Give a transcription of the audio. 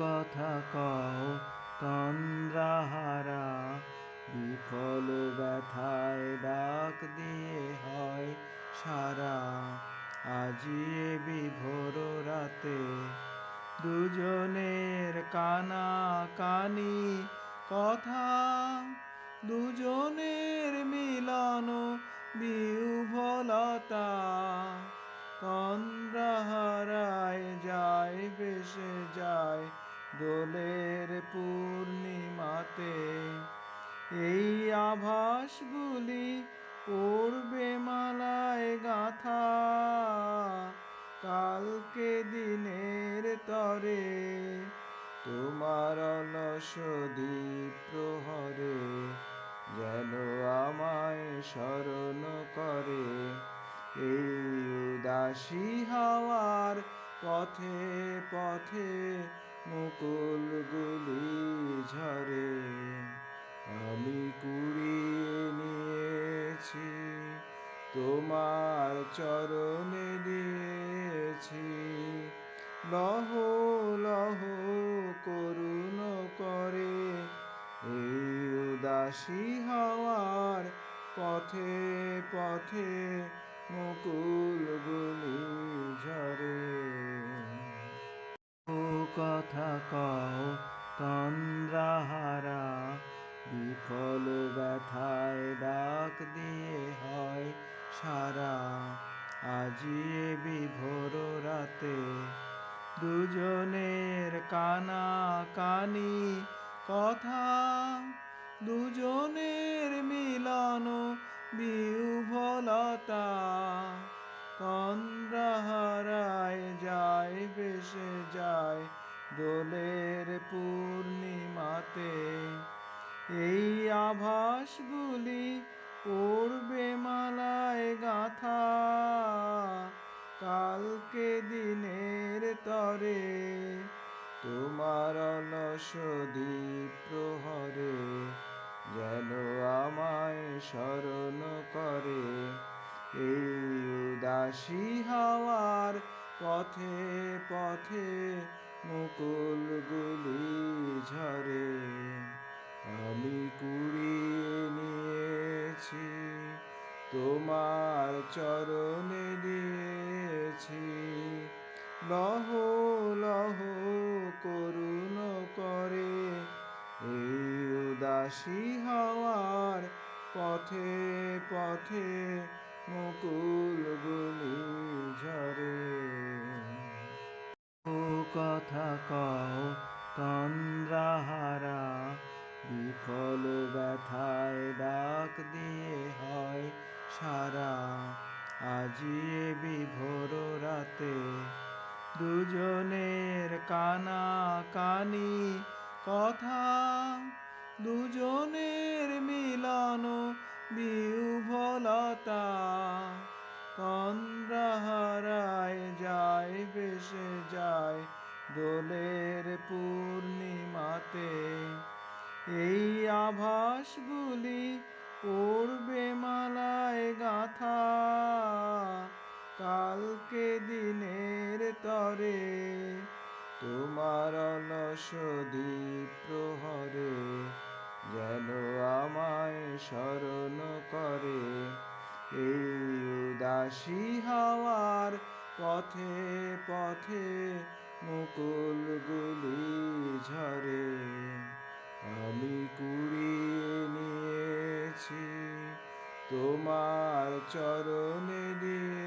কথা কও, তন্দ্রাহারা। বিফল ব্যথায় ডাক দিয়ে হয় সারা। আজি এ বিভোর রাতে দুজনের কানা কানি কথা। দুজনের মিলন বিউভলতা। তন্দ্রাহারায় যায়, ভেসে যায় দোলের পূর্ণিমাতে এই আভাসগুলি পড়বে মালায় গাথা। কালকে দিনের তরে তোমার অলস প্রহরে যেন আমায় স্মরণ করে। এই উদাসী হাওয়ার পথে পথে মুকুলগুলি ঝরে আমি কুড়িয়ে নিয়েছি, তোমার চরণে দিয়েছি। লহ লহ, করুণ করে, এই উদাসী হাওয়ার পথে পথে মুকুলগুলি কথা কও, তন্দ্রাহারা। বিফল ব্যথায় ডাক দিয়ে হয় সারা। আজি এ বিভোর রাতে দুজনের কানা কানি কথা। দুজনের মিলন বিউভলতা। তন্দ্রাহারায় যায়, ভেসে যায় দোলের পূর্ণিমাতে এই আভাসগুলি পড়বে মালায় গাথা। কালকে দিনের তরে তোমার অলস প্রহরে যেন আমায় স্মরণ করে। এই উদাসী হাওয়ার পথে পথে মুকুলগুলি ঝরে, আমি কুড়িয়ে নিয়েছি, তোমার চরণে দিয়েছি। লহ লহ, করুণ করে, এই উদাসী হাওয়ার পথে পথে মুকুলগুলি কথা কও, তন্দ্রাহারা। বিফল ব্যথায় ডাক দিয়ে হয় সারা। আজি এ বিভোর রাতে দুজনের কানা কানি কথা। দুজনের মিলন বিউভলতা। তন্দ্রাহারায় দোলের পূর্ণিমাতে এই আভাসগুলি পড়বে মালায় গাথা। কালকে দিনের তরে তোমার অলস দ্বীপ প্রহরে যেন আমায় স্মরণ করে। এই উদাসী হাওয়ার পথে পথে মুকুলগুলি ঝরে আমি কুড়িয়ে নিয়েছি তোমার চরণে দিয়ে।